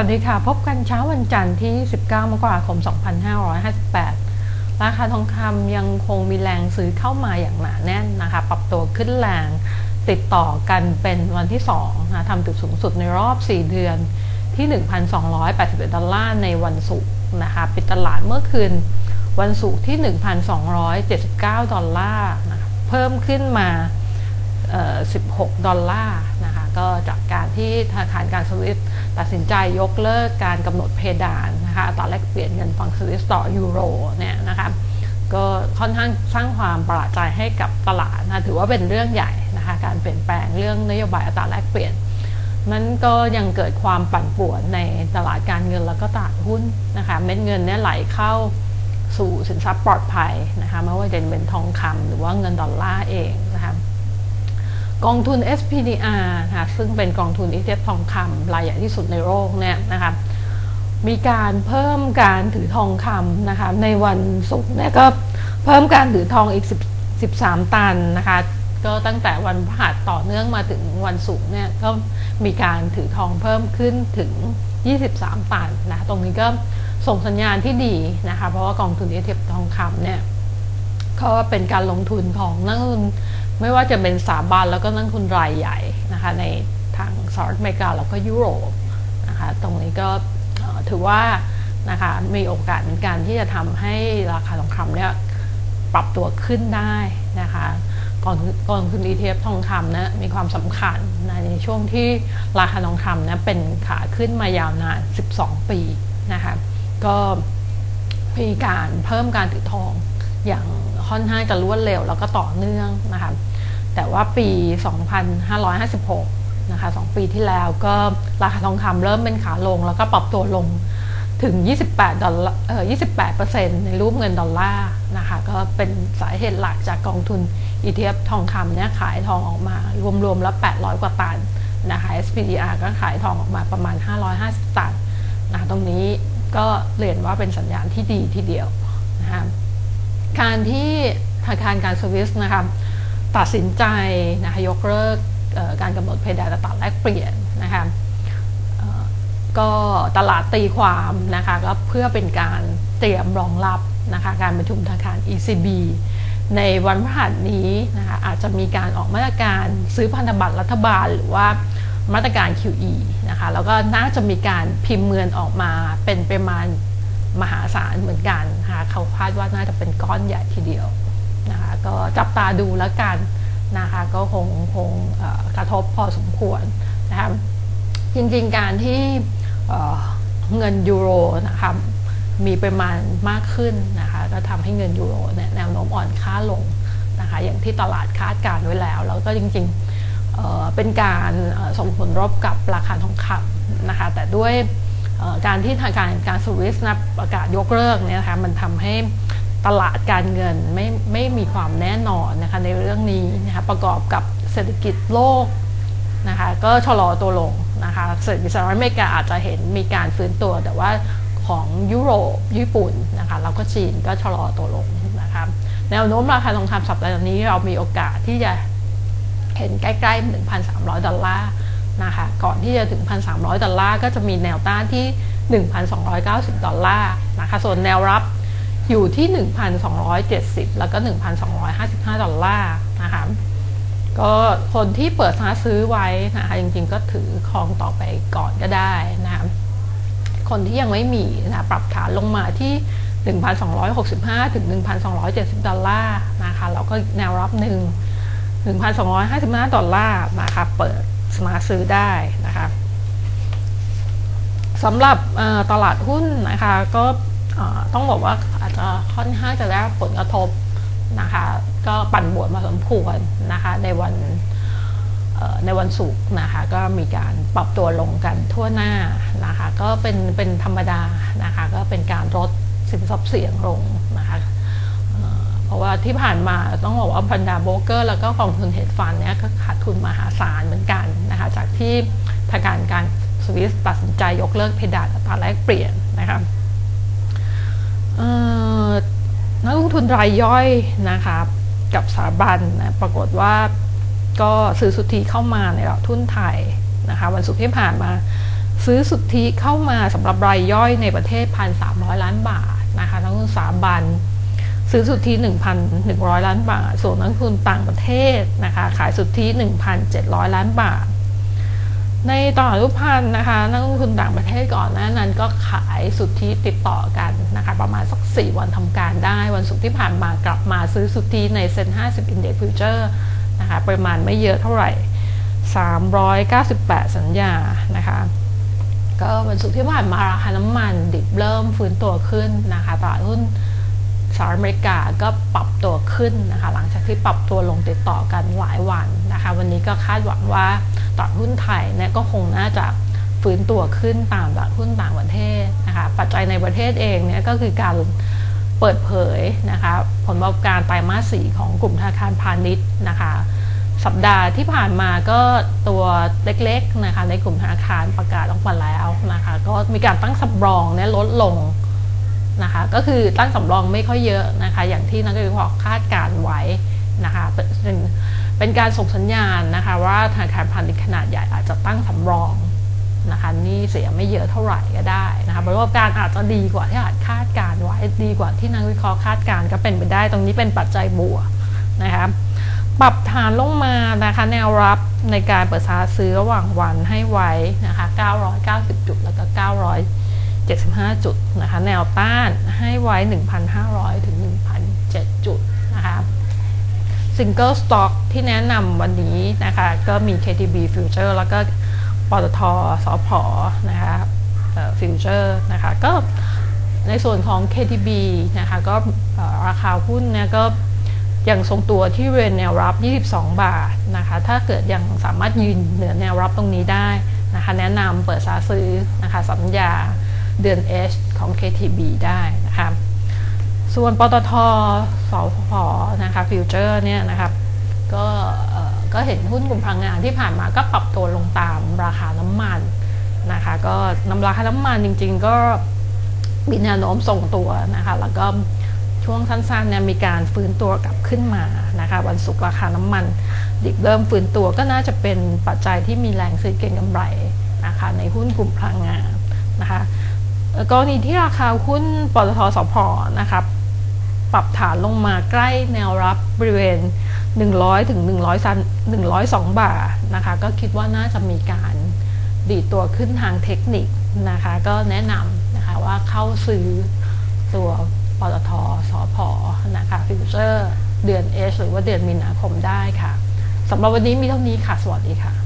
วัสดีค่ะ พบกันเช้าวันจันทร์ที่ 19 มกราคม 2558 ราคาทองคำยังคงมีแรงซื้อเข้ามาอย่างหนาแน่นนะคะ ปรับตัวขึ้นแรงติดต่อกันเป็นวันที่2นะทำจุดสูงสุดในรอบ 4 เดือนที่ 1,281 ดอลลาร์ในวันศุกร์นะคะปิดตลาดเมื่อคืนวันศุกร์ที่ 1,279 ดอลลาร์นะะเพิ่มขึ้นมา 16 ดอลลาร์ ก็จากการที่ธนาคารการสวิสตัดสินใจยกเลิกการกำหนดเพดานนะคะตอนแรกเปลี่ยนเงินฝั่งสวิสต่อยูโรเนี่ยนะคะก็ค่อนข้างสร้างความประหลาดใจให้กับตลาดนะถือว่าเป็นเรื่องใหญ่นะคะการเปลี่ยนแปลงเรื่องนโยบายอัตราแลกเปลี่ยนนั้นก็ยังเกิดความปั่นป่วนในตลาดการเงินแล้วก็ตลาดหุ้นนะคะเม็ดเงินเนี่ยไหลเข้าสู่สินทรัพย์ปลอดภัยนะคะไม่ว่าจะเป็นทองคำหรือว่าเงินดอลลาร์เองนะคะ กองทุน SPDR นะะซึ่งเป็นกองทุน ETF ทองคำรายใหญ่ที่สุดในโลกเนี่ยนะคะมีการเพิ่มการถือทองคำนะคะในวันศุกร์เนี่ยก็เพิ่มการถือทองอีก10 13 ตันนะคะก็ตั้งแต่วันพฤหัสต่อเนื่องมาถึงวันศุกร์เนี่ยก็มีการถือทองเพิ่มขึ้นถึง 23 ตันนะตรงนี้ก็ส่งสัญญาณที่ดีนะคะเพราะว่ากองทุน ETF ทองคำเนี่ยก็เป็นการลงทุนของนักลงทุน ไม่ว่าจะเป็นสถาบันแล้วก็นักทุนรายใหญ่นะคะในทางสหรัฐอเมริกาแล้วก็ยุโรปนะคะตรงนี้ก็ถือว่านะคะมีโอกาสในการที่จะทำให้ราคาทองคำเนี่ยปรับตัวขึ้นได้นะคะกองกองทุน ETF ทองคำนะมีความสำคัญในช่วงที่ราคาทองคำนะเป็นขาขึ้นมายาวนาน 12 ปีนะคะก็มีการเพิ่มการถือทองอย่าง ค่อนข้างจะรวดเร็วแล้วก็ต่อเนื่องนะคะแต่ว่าปี 2556 นะคะ 2 ปีที่แล้วก็ราคาทองคำเริ่มเป็นขาลง แล้วก็ปรับตัวลงถึง 28 ดอลลาร์เอ่อ28%ในรูปเงินดอลลาร์นะคะ ก็เป็นสาเหตุหลักจากกองทุน ETF ทองคำเนี่ยขายทองออกมา รวมๆแล้ว 800 กว่าตันนะคะ SPDR ก็ขายทองออกมาประมาณ 550 ตันนะคะตรงนี้ก็เรียนว่าเป็นสัญญาณที่ดีทีเดียวนะคะ การที่ธนาคารการสวิสนะคะตัดสินใจนะคะยกเลิกการกำหนดเพดานตลาดแลกเปลี่ยนนะคะก็ตลาดตีความนะคะก็เพื่อเป็นการเตรียมรองรับนะคะการประชุมธนาคาร ECB ในวันพฤหัสนี้นะคะอาจจะมีการออกมาตรการซื้อพันธบัตรรัฐบาลหรือว่ามาตรการ QE นะคะแล้วก็น่าจะมีการพิมพ์เงินออกมาเป็นประมาณ มหาศาลเหมือนกันนะคะเขาคาดว่าน่าจะเป็นก้อนใหญ่ทีเดียวนะคะก็จับตาดูแล้วกันนะคะก็คงคงกระทบพอสมควรนะคะจริงๆการที่เงินยูโรนะคะมีปริมาณมากขึ้นนะคะก็ทำให้เงินยูโรเนี่ยแนวโน้มอ่อนค่าลงนะคะอย่างที่ตลาดคาดการไว้แล้ว แล้วก็จริงๆเป็นการส่งผลรบกับราคาทองคำนะคะแต่ด้วย การที่ทางการการสวิสนะประกาศยกเลิกเนี่ยนะคะมันทำให้ตลาดการเงินไม่ไม่มีความแน่นอนนะคะในเรื่องนี้นะคะประกอบกับเศรษฐกิจโลกนะคะก็ชะลอตัวลงนะคะเศรษฐกิจสหรัฐอเมริกาอาจจะเห็นมีการฟื้นตัว แต่ว่าของยุโรปญี่ปุ่นนะคะแล้วก็จีนก็ชะลอตัวลงนะคะแนวโน้มราคาทองคำสัปดาห์นี้เรามีโอกาสที่จะเห็นใกล้ๆ 1,300 ดอลลาร์ นะคะก่อนที่จะถึง 1,300 ดอลลาร์ก็จะมีแนวต้านที่ 1,290 ดอลลาร์นะคะส่วนแนวรับอยู่ที่ 1,270 แล้วก็ 1,255 ดอลลาร์นะคะก็คนที่เปิดซื้อไว้นะคะจริงๆก็ถือครองต่อไปก่อนก็ได้นะคะคนที่ยังไม่มีนะปรับฐานลงมาที่ 1,265 ถึง 1,270 ดอลลาร์นะคะแล้วก็แนวรับหนึ่ง1,255 ดอลลาร์นะคะเปิด มาซื้อได้นะคะสำหรับตลาดหุ้นนะคะก็ต้องบอกว่าอาจจะค่อนข้างจะได้ผลกระทบนะคะก็ปั่นบวดมาสมควรนะคะในวันในวันศุกร์นะคะก็มีการปรับตัวลงกันทั่วหน้านะคะก็เป็นเป็นธรรมดานะคะก็เป็นการลดสินทรัพย์เสี่ยงลงนะคะ เพราะว่าที่ผ่านมาต้องบอกว่าพันดาโบรกเกอร์ แล้วก็กองทุนเฮดฟันเนี่ยก็ขาดทุนมหาศาลเหมือนกันนะคะจากที่ทางการการสวิสตัดสินใจยกเลิกเพดานอัตราแลกเปลี่ยนนะคะนักลงทุนรายย่อยนะคะกับสถาบันนะปรากฏว่าก็ซื้อสุทธิเข้ามาในตลาดทุนไทยนะคะวันศุกร์ที่ผ่านมาซื้อสุทธิเข้ามาสำหรับรายย่อยในประเทศ1,300ล้านบาทนะคะนักลงทุนสถาบัน ซื้อสุทธิ 1,100 ล้านบาท ส่วนนักลงทุนต่างประเทศนะคะ ขายสุทธิ 1,700 ล้านบาท ในตลาดรูปพันธ์นะคะ นักลงทุนต่างประเทศก่อนหน้านั้นก็ขายสุทธิติดต่อกันนะคะ ประมาณสัก 4 วันทำการได้ วันศุกร์ที่ผ่านมากลับมาซื้อสุทธิในเซ็น50 Index Future นะคะ ปริมาณไม่เยอะเท่าไหร่ 398 สัญญานะคะก็วันศุกร์ที่ผ่านมาราคาน้ำมันดิบเริ่มฟื้นตัวขึ้นนะคะตลาดหุ้น สหรัฐอเมริกาก็ปรับตัวขึ้นนะคะหลังจากที่ปรับตัวลงติดต่อกันหลายวันนะคะวันนี้ก็คาดหวังว่าตลาดหุ้นไทยเนี่ยก็คงน่าจะฟื้นตัวขึ้นตามตลาดหุ้นต่างประเทศนะคะปัจจัยในประเทศเองเนี่ยก็คือการเปิดเผยนะคะผลประกอบการไตรมาสสี่ของกลุ่มธนาคารพาณิชย์นะคะสัปดาห์ที่ผ่านมาก็ตัวเล็กๆนะคะในกลุ่มธนาคารประกาศออกมาแล้วนะคะก็มีการตั้งสำรองเนี่ยลดลง นะคะก็คือตั้งสำรองไม่ค่อยเยอะนะคะอย่างที่นักวิเคราะห์คาดการไว้นะคะเป็นเป็นการส่งสัญญาณนะคะว่าธนาคารพาณิชย์ขนาดใหญ่อาจจะตั้งสำรองนะคะนี่เสียไม่เยอะเท่าไหร่ก็ได้นะคะประกอบการอาจจะดีกว่าที่อาจคาดการไว้ดีกว่าที่นักวิเคราะห์คาดการก็เป็นไปได้ตรงนี้เป็นปัจจัยบวกนะคะปรับฐานลงมานะคะแนวรับในการเปิดซาซื้อระหว่างวันให้ไว้นะคะ990 จุดแล้วก็ 75 จุดนะคะแนวต้านให้ไว้ 1,500 ถึง 1,007 จุดนะคะซิงเกิลสต็อกที่แนะนำวันนี้นะคะก็มี KTB Future แล้วก็ปตทสพนะคะฟิวเจอร์นะคะก็ในส่วนของ KTB นะคะก็ราคาหุ้นเนี่ยก็ยังทรงตัวที่เรนแนวรับ 22 บาทนะคะถ้าเกิดยังสามารถยืนเหนือแนวรับตรงนี้ได้นะคะแนะนำเปิดซาซื้อนะคะสัญญา เดือน H ของ KTB ได้นะคะส่วนปตทสพนะคะฟิวเจอร์เนี่ยนะครับก็ก็เห็นหุ้นกลุ่มพลังงานที่ผ่านมาก็ปรับตัวลงตามราคาน้ำมันนะคะก็น้ำราคาน้ำมันจริง ๆ ก็มีแนวโน้มส่งตัวนะคะแล้วก็ช่วงสั้นๆเนี่ยมีการฟื้นตัวกลับขึ้นมานะคะวันศุกร์ราคาน้ำมัน ดิบเริ่มฟื้นตัวก็น่าจะเป็นปัจจัยที่มีแรงซื้อเก็งกำไรนะคะในหุ้นกลุ่มพลังงานนะคะ กรณีที่ราคาหุ้นปตทสพนะครับปรับฐานลงมาใกล้แนวรับบริเวณ 100ถึง100 102 บาทนะคะ ก็คิดว่าน่าจะมีการดีตัวขึ้นทางเทคนิคนะคะ ก็แนะนำนะคะว่าเข้าซื้อตัวปตทสพนะคะฟิวเจอร์เดือนเอหรือว่าเดือนมีนาคมได้ค่ะสำหรับวันนี้มีเท่านี้ค่ะ สวัสดีค่ะ